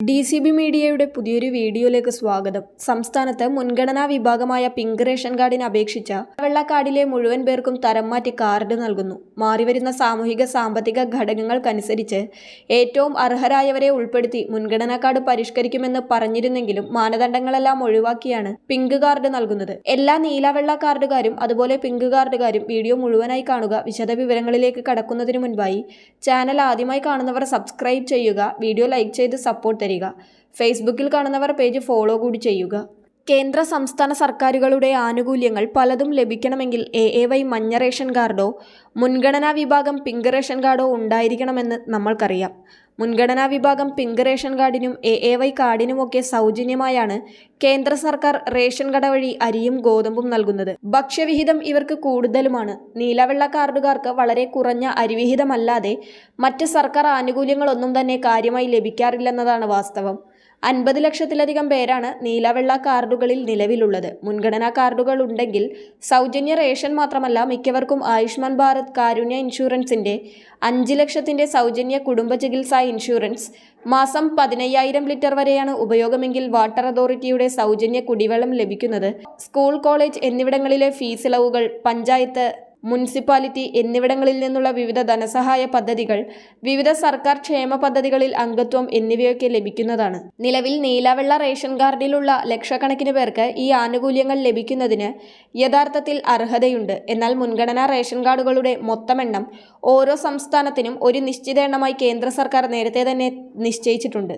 D C B മീഡിയയുടെ പുതിയൊരു വീഡിയോയിലേക്ക് സ്വാഗതം. സംസ്ഥാനത്ത് മുൻഗണനാ വിഭാഗമായ പിങ്ക് റേഷൻ കാർഡിന് അപേക്ഷിച്ച വെള്ളക്കാർഡിലെ മുഴുവൻ പേർക്കും തരം മാറ്റി കാർഡ് നൽകുന്നു. മാറിവരുന്ന സാമൂഹിക സാമ്പത്തിക ഘടകങ്ങൾക്കനുസരിച്ച് ഏറ്റവും അർഹരായവരെ ഉൾപ്പെടുത്തി മുൻഗണനാ കാർഡ് പരിഷ്കരിക്കുമെന്ന് പറഞ്ഞിരുന്നെങ്കിലും മാനദണ്ഡങ്ങളെല്ലാം ഒഴിവാക്കിയാണ് പിങ്ക് കാർഡ് നൽകുന്നത്. എല്ലാ നീലവെള്ള കാർഡുകാരും അതുപോലെ പിങ്ക് കാർഡുകാരും വീഡിയോ മുഴുവനായി കാണുക വിശദവിവരങ്ങളിലേക്ക് കടക്കുന്നതിന് മുൻപായി ചാനൽ ആദ്യമായി കാണുന്നവർ സബ്സ്ക്രൈബ് ചെയ്യുക വീഡിയോ ലൈക്ക് ചെയ്ത് സപ്പോർട്ട് തരിക. ഫേസ്ബുക്കിൽ കാണുന്നവർ പേജ് ഫോളോ കൂടി ചെയ്യുക. കേന്ദ്ര സംസ്ഥാന സർക്കാരുകളുടെ ആനുകൂല്യങ്ങൾ പലതും ലഭിക്കണമെങ്കിൽ എ എ വൈ മഞ്ഞ റേഷൻ കാർഡോ മുൻഗണനാ വിഭാഗം പിങ്ക് റേഷൻ കാർഡോ ഉണ്ടായിരിക്കണമെന്ന് നമ്മൾക്കറിയാം. മുൻഗണനാ വിഭാഗം പിങ്ക് റേഷൻ കാർഡിനും എ എ വൈ കാർഡിനുമൊക്കെ സൗജന്യമായാണ് കേന്ദ്ര സർക്കാർ റേഷൻ കട വഴി അരിയും ഗോതമ്പും നൽകുന്നത്. ഭക്ഷ്യവിഹിതം ഇവർക്ക് കൂടുതലുമാണ്. നീലവെള്ള കാർഡുകാർക്ക് വളരെ കുറഞ്ഞ അരിവിഹിതമല്ലാതെ മറ്റ് സർക്കാർ ആനുകൂല്യങ്ങളൊന്നും തന്നെ കാര്യമായി ലഭിക്കാറില്ലെന്നതാണ് വാസ്തവം. അൻപത് ലക്ഷത്തിലധികം പേരാണ് നീലവെള്ള കാർഡുകളിൽ നിലവിലുള്ളത്. മുൻഗണനാ കാർഡുകൾ ഉണ്ടെങ്കിൽ സൗജന്യ റേഷൻ മാത്രമല്ല മിക്കവർക്കും ആയുഷ്മാൻ ഭാരത് കാരുണ്യ ഇൻഷുറൻസിന്റെ അഞ്ച് ലക്ഷത്തിന്റെ സൗജന്യ കുടുംബ ചികിത്സാ ഇൻഷുറൻസ് മാസം പതിനയ്യായിരം ലിറ്റർ വരെയാണ് ഉപയോഗമെങ്കിൽ വാട്ടർ അതോറിറ്റിയുടെ സൗജന്യ കുടിവെള്ളം ലഭിക്കുന്നത്. സ്കൂൾ കോളേജ് എന്നിവിടങ്ങളിലെ ഫീസ് ഇളവുകൾ പഞ്ചായത്ത് മുനിസിപ്പാലിറ്റി എന്നിവിടങ്ങളിൽ നിന്നുള്ള വിവിധ ധനസഹായ പദ്ധതികൾ വിവിധ സർക്കാർ ക്ഷേമ പദ്ധതികളിൽ അംഗത്വം എന്നിവയൊക്കെ ലഭിക്കുന്നതാണ്. നിലവിൽ നീലവെള്ള റേഷൻ കാർഡിലുള്ള ലക്ഷക്കണക്കിന് പേർക്ക് ഈ ആനുകൂല്യങ്ങൾ ലഭിക്കുന്നതിന് യഥാർത്ഥത്തിൽ അർഹതയുണ്ട്. എന്നാൽ മുൻഗണനാ റേഷൻ കാർഡുകളുടെ മൊത്തമെണ്ണം ഓരോ സംസ്ഥാനത്തിനും ഒരു നിശ്ചിത എണ്ണമായി കേന്ദ്ര സർക്കാർ നേരത്തെ തന്നെ നിശ്ചയിച്ചിട്ടുണ്ട്.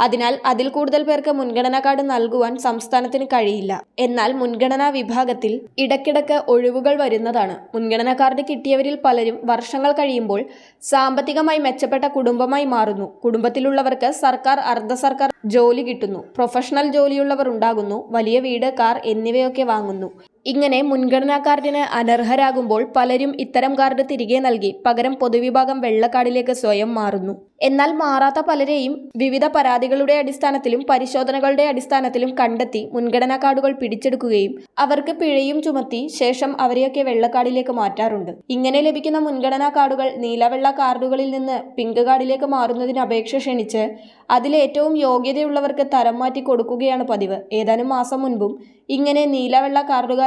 അതിനാൽ അതിൽ കൂടുതൽ പേർക്ക് മുൻഗണനാ കാർഡ് നൽകുവാൻ സംസ്ഥാനത്തിന് കഴിയില്ല. എന്നാൽ മുൻഗണനാ വിഭാഗത്തിൽ ഇടയ്ക്കിടയ്ക്ക് ഒഴിവുകൾ വരുന്നതാണ്. മുൻഗണനാ കാർഡ് കിട്ടിയവരിൽ പലരും വർഷങ്ങൾ കഴിയുമ്പോൾ സാമ്പത്തികമായി മെച്ചപ്പെട്ട കുടുംബമായി മാറുന്നു. കുടുംബത്തിലുള്ളവർക്ക് സർക്കാർ അർദ്ധ സർക്കാർ ജോലി കിട്ടുന്നു. പ്രൊഫഷണൽ ജോലിയുള്ളവർ ഉണ്ടാകുന്നു. വലിയ വീട് കാർ എന്നിവയൊക്കെ വാങ്ങുന്നു. ഇങ്ങനെ മുൻഗണനാ കാർഡിന് അനർഹരാകുമ്പോൾ പലരും ഇത്തരം കാർഡ് തിരികെ നൽകി പകരം പൊതുവിഭാഗം വെള്ളക്കാർഡിലേക്ക് സ്വയം മാറുന്നു. എന്നാൽ മാറാത്ത പലരെയും വിവിധ പരാതികളുടെ അടിസ്ഥാനത്തിലും പരിശോധനകളുടെ അടിസ്ഥാനത്തിലും കണ്ടെത്തി മുൻഗണനാ കാർഡുകൾ പിടിച്ചെടുക്കുകയും അവർക്ക് പിഴയും ചുമത്തി ശേഷം അവരെയൊക്കെ വെള്ളക്കാർഡിലേക്ക് മാറ്റാറുണ്ട്. ഇങ്ങനെ ലഭിക്കുന്ന മുൻഗണനാ കാർഡുകൾ നീലവെള്ള കാർഡുകളിൽ നിന്ന് പിങ്ക് കാർഡിലേക്ക് മാറുന്നതിന് അപേക്ഷ ക്ഷണിച്ച് അതിലേറ്റവും യോഗ്യതയുള്ളവർക്ക് തരം മാറ്റി കൊടുക്കുകയാണ് പതിവ്. ഏതാനും മാസം മുൻപും ഇങ്ങനെ നീലവെള്ള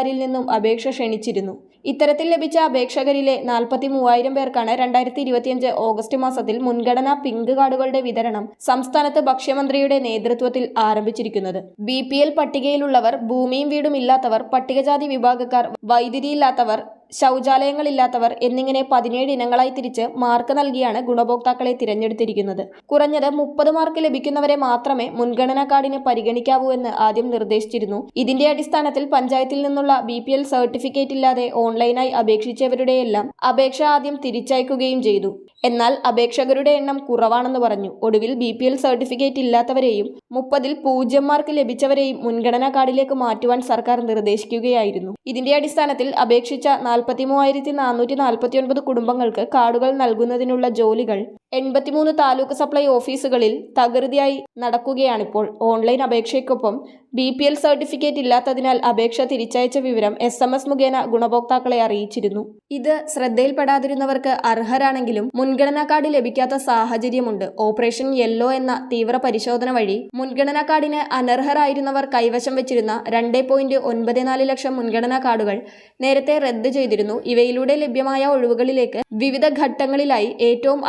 കാർഡുകാരിൽ നിന്നും അപേക്ഷ ക്ഷണിച്ചിരുന്നു. ഇത്തരത്തിൽ ലഭിച്ച അപേക്ഷകരിലെ നാൽപ്പത്തി മൂവായിരം പേർക്കാണ് രണ്ടായിരത്തി ഇരുപത്തിയഞ്ച് ഓഗസ്റ്റ് മാസത്തിൽ മുൻഗണന പിങ്ക് കാർഡുകളുടെ വിതരണം സംസ്ഥാനത്ത് ഭക്ഷ്യമന്ത്രിയുടെ നേതൃത്വത്തിൽ ആരംഭിച്ചിരിക്കുന്നത്. ബി പട്ടികയിലുള്ളവർ ഭൂമിയും വീടും ഇല്ലാത്തവർ പട്ടികജാതി വിഭാഗക്കാർ വൈദ്യുതിയില്ലാത്തവർ ശൗചാലയങ്ങളില്ലാത്തവർ എന്നിങ്ങനെ പതിനേഴ് ഇനങ്ങളായി തിരിച്ച് മാർക്ക് നൽകിയാണ് ഗുണഭോക്താക്കളെ തിരഞ്ഞെടുത്തിരിക്കുന്നത്. കുറഞ്ഞത് മുപ്പത് മാർക്ക് ലഭിക്കുന്നവരെ മാത്രമേ മുൻഗണനാ കാർഡിന് പരിഗണിക്കാവൂ എന്ന് ആദ്യം നിർദ്ദേശിച്ചിരുന്നു. ഇതിന്റെ അടിസ്ഥാനത്തിൽ പഞ്ചായത്തിൽ നിന്നുള്ള ബി സർട്ടിഫിക്കറ്റ് ഇല്ലാതെ ഓൺലൈനായി അപേക്ഷിച്ചവരുടെയെല്ലാം അപേക്ഷ ആദ്യം തിരിച്ചയക്കുകയും ചെയ്തു. എന്നാൽ അപേക്ഷകരുടെ എണ്ണം കുറവാണെന്ന് പറഞ്ഞു. ഒടുവിൽ ബി പി എൽ സർട്ടിഫിക്കറ്റ് ഇല്ലാത്തവരെയും മുപ്പതിൽ പൂജ്യം മാർക്ക് ലഭിച്ചവരെയും മുൻഗണനാ കാർഡിലേക്ക് മാറ്റുവാൻ സർക്കാർ നിർദ്ദേശിക്കുകയായിരുന്നു. ഇതിന്റെ അടിസ്ഥാനത്തിൽ അപേക്ഷിച്ച നാൽപ്പത്തി മൂവായിരത്തി നാനൂറ്റി നാൽപ്പത്തി ഒൻപത് കുടുംബങ്ങൾക്ക് കാർഡുകൾ നൽകുന്നതിനുള്ള ജോലികൾ എൺപത്തിമൂന്ന് താലൂക്ക് സപ്ലൈ ഓഫീസുകളിൽ തകൃതിയായി നടക്കുകയാണിപ്പോൾ. ഓൺലൈൻ അപേക്ഷയ്ക്കൊപ്പം ബി പി എൽ സർട്ടിഫിക്കറ്റ് ഇല്ലാത്തതിനാൽ അപേക്ഷ തിരിച്ചയച്ച വിവരം എസ് എം എസ് മുഖേന ഗുണഭോക്താക്കളെ അറിയിച്ചിരുന്നു. ഇത് ശ്രദ്ധയിൽപ്പെടാതിരുന്നവർക്ക് അർഹരാണെങ്കിലും മുൻഗണനാ കാർഡ് ലഭിക്കാത്ത സാഹചര്യമുണ്ട്. ഓപ്പറേഷൻ യെല്ലോ എന്ന തീവ്ര പരിശോധന വഴി മുൻഗണനാ കാർഡിന് അനർഹരായിരുന്നവർ കൈവശം വെച്ചിരുന്ന രണ്ട് പോയിന്റ് ഒൻപത് നാല് ലക്ഷം മുൻഗണനാ കാർഡുകൾ നേരത്തെ റദ്ദ് ചെയ്തിരുന്നു. ഇവയിലൂടെ ലഭ്യമായ ഒഴിവുകളിലേക്ക് വിവിധ ഘട്ടങ്ങളിലായി ഏറ്റവും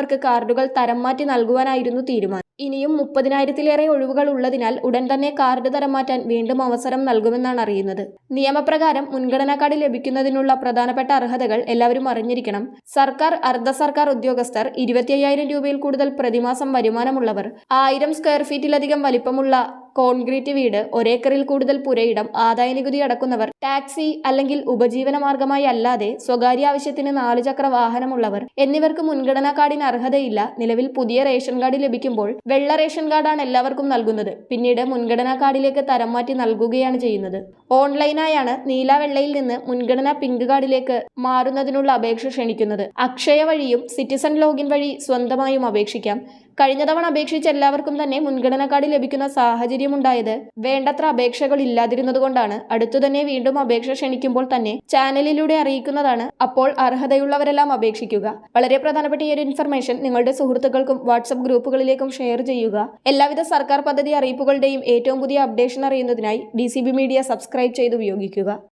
അർഹരായവർക്ക് കാർഡുകൾ തരം മാറ്റി നൽകുവാനായിരുന്നു തീരുമാനം. ഇനിയും മുപ്പതിനായിരത്തിലേറെ ഒഴിവുകൾ ഉള്ളതിനാൽ ഉടൻ തന്നെ കാർഡ് തരം മാറ്റാൻ വീണ്ടും അവസരം നൽകുമെന്നാണ് അറിയുന്നത്. നിയമപ്രകാരം മുൻഗണനാ കാർഡ് ലഭിക്കുന്നതിനുള്ള പ്രധാനപ്പെട്ട അർഹതകൾ എല്ലാവരും അറിഞ്ഞിരിക്കണം. സർക്കാർ അർദ്ധ സർക്കാർ ഉദ്യോഗസ്ഥർ ഇരുപത്തി രൂപയിൽ കൂടുതൽ പ്രതിമാസം വരുമാനമുള്ളവർ ആയിരം സ്ക്വയർ ഫീറ്റിലധികം വലിപ്പമുള്ള കോൺക്രീറ്റ് വീട് ഒരേക്കറിൽ കൂടുതൽ പുരയിടം ആദായനികുതി അടക്കുന്നവർ ടാക്സി അല്ലെങ്കിൽ ഉപജീവന മാർഗമായി അല്ലാതെ സ്വകാര്യ ആവശ്യത്തിന് നാലുചക്ര വാഹനമുള്ളവർ എന്നിവർക്ക് മുൻഗണനാ കാർഡിന് അർഹതയില്ല. നിലവിൽ പുതിയ റേഷൻ കാർഡ് ലഭിക്കുമ്പോൾ വെള്ള റേഷൻ കാർഡാണ് എല്ലാവർക്കും നൽകുന്നത്. പിന്നീട് മുൻഗണനാ കാർഡിലേക്ക് തരം മാറ്റി നൽകുകയാണ് ചെയ്യുന്നത്. ഓൺലൈനായാണ് നീല വെള്ളയിൽ നിന്ന് മുൻഗണനാ പിങ്ക് കാർഡിലേക്ക് മാറുന്നതിനുള്ള അപേക്ഷ ക്ഷണിക്കുന്നത്. അക്ഷയ വഴിയും സിറ്റിസൺ ലോഗിൻ വഴി സ്വന്തമായും അപേക്ഷിക്കാം. കഴിഞ്ഞ തവണ അപേക്ഷിച്ച് എല്ലാവർക്കും തന്നെ മുൻഗണനാ കാർഡ് ലഭിക്കുന്ന സാഹചര്യമുണ്ടായത് വേണ്ടത്ര അപേക്ഷകൾ ഇല്ലാതിരുന്നതുകൊണ്ടാണ്. അടുത്തുതന്നെ വീണ്ടും അപേക്ഷ ക്ഷണിക്കുമ്പോൾ തന്നെ ചാനലിലൂടെ അറിയിക്കുന്നതാണ്. അപ്പോൾ അർഹതയുള്ളവരെല്ലാം അപേക്ഷിക്കുക. വളരെ പ്രധാനപ്പെട്ട ഈ ഒരു ഇൻഫർമേഷൻ നിങ്ങളുടെ സുഹൃത്തുക്കൾക്കും വാട്സപ്പ് ഗ്രൂപ്പുകളിലേക്കും ഷെയർ ചെയ്യുക. എല്ലാവിധ സർക്കാർ പദ്ധതി അറിയിപ്പുകളുടെയും ഏറ്റവും പുതിയ അപ്ഡേഷൻ അറിയുന്നതിനായി ഡി മീഡിയ സബ്സ്ക്രൈബ് ചെയ്ത് ഉപയോഗിക്കുക.